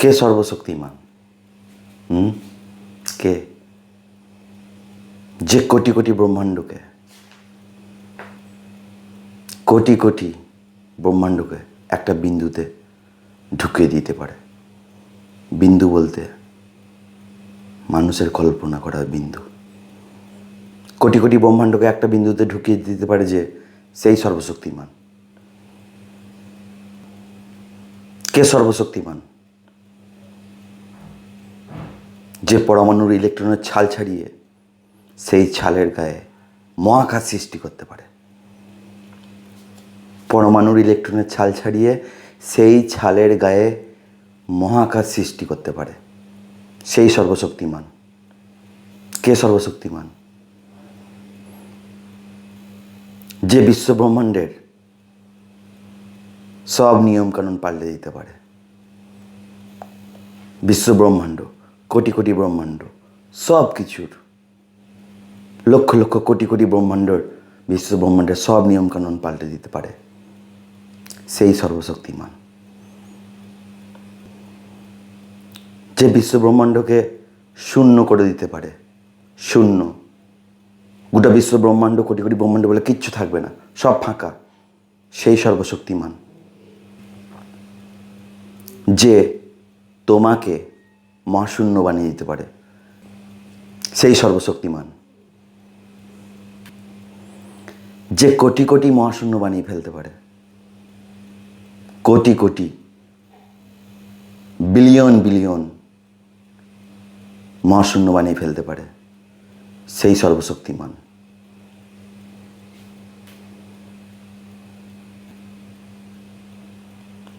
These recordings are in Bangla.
কে সর্বশক্তিমান? হুম? কে? যে কোটি কোটি ব্রহ্মাণ্ডকে? কোটি কোটি ব্রহ্মাণ্ডকে একটা বিন্দুতে ঢুকিয়ে দিতে পারে। বিন্দু বলতে মানুষের কল্পনা করা বিন্দু। কোটি কোটি ব্রহ্মাণ্ডকে একটা বিন্দুতে ঢুকিয়ে দিতে পারে যে সেই সর্বশক্তিমান। কে সর্বশক্তিমান? যে পরমাণুর ইলেকট্রনের ছাল ছাড়িয়ে সেই ছালের গায়ে মহাকাশ সৃষ্টি করতে পারে। পরমাণুর ইলেকট্রনের ছাল ছাড়িয়ে সেই ছালের গায়ে মহাকাশ সৃষ্টি করতে পারে। সেই সর্বশক্তিমান। কে সর্বশক্তিমান? যে বিশ্বব্রহ্মাণ্ডের সব নিয়মকানুন পাল্টে দিতে পারে। বিশ্ব ব্রহ্মাণ্ড কোটি কোটি ব্রহ্মাণ্ড, সব কিছুর, লক্ষ লক্ষ কোটি কোটি ব্রহ্মাণ্ডর বিশ্ব ব্রহ্মাণ্ডের সব নিয়মকানুন পাল্টে দিতে পারে। সেই সর্বশক্তিমান। যে বিশ্ব ব্রহ্মাণ্ডকে শূন্য করে দিতে পারে, শূন্য। গোটা বিশ্ব ব্রহ্মাণ্ড, কোটি কোটি ব্রহ্মাণ্ড বলে কিচ্ছু থাকবে না, সব ফাঁকা। সেই সর্বশক্তিমান। যে তোমাকে মহাশূন্য বানিয়ে দিতে পারে। সেই সর্বশক্তিমান। যে কোটি কোটি মহাশূন্য বানিয়ে ফেলতে পারে। কোটি কোটি, বিলিয়ন বিলিয়ন মহাশূন্য বানিয়ে ফেলতে পারে। সেই সর্বশক্তিমান।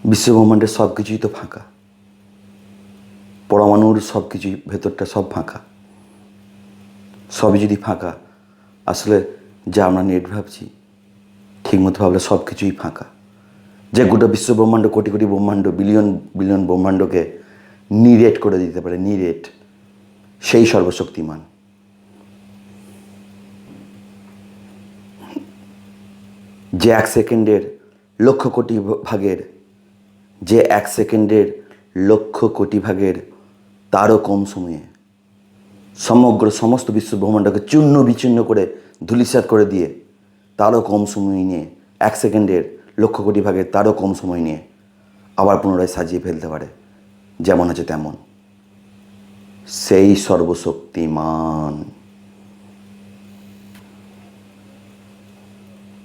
বিশ্বব্রহ্মাণ্ডের সব কিছুই তো ফাঁকা। পরমাণুর সব কিছুই ভেতরটা সব ফাঁকা। সবই যদি ফাঁকা, আসলে যা আমরা নেট ভাবছি, ঠিকমতো ভাবলে সব কিছুই ফাঁকা। যে গোটা বিশ্ব ব্রহ্মাণ্ড, কোটি কোটি ব্রহ্মাণ্ড বিলিয়ন বিলিয়ন ব্রহ্মাণ্ডকে নিরেট করে দিতে পারে নিরেট সেই সর্বশক্তিমান। যে এক সেকেন্ডের লক্ষ কোটি ভাগের, যে এক সেকেন্ডের লক্ষ কোটি ভাগের তারও কম সময়ে সমগ্র সমস্ত বিশ্ব ব্রহ্মাণ্ডকে চূর্ণ বিচূর্ণ করে ধুলিসাৎ করে দিয়ে তারও কম সময় নিয়ে, এক সেকেন্ডের লক্ষ কোটি ভাগের তারও কম সময় নিয়ে আবার পুনরায় সাজিয়ে ফেলতে পারে। যেমন আছে তেমন। সেই সর্বশক্তিমান।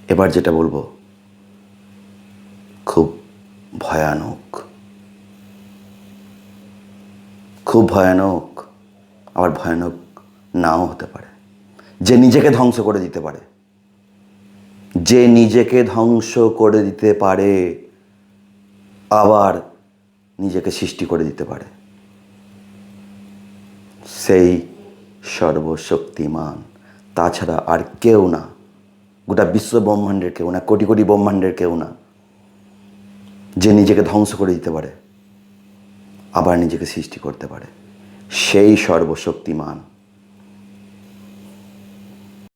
এবার যেটা বলব, খুব ভয়ানক। খুব ভয়ানক, আবার ভয়ানক নাও হতে পারে। যে নিজেকে ধ্বংস করে দিতে পারে। যে নিজেকে ধ্বংস করে দিতে পারে, আবার নিজেকে সৃষ্টি করে দিতে পারে। সেই সর্বশক্তিমান। তাছাড়া আর কেউ না, গোটা বিশ্ব ব্রহ্মাণ্ডের কেউ না, কোটি কোটি ব্রহ্মাণ্ডের কেউ না, যে নিজেকে ধ্বংস করে দিতে পারে। আবার নিজেকে সৃষ্টি করতে পারে। সেই সর্বশক্তিমান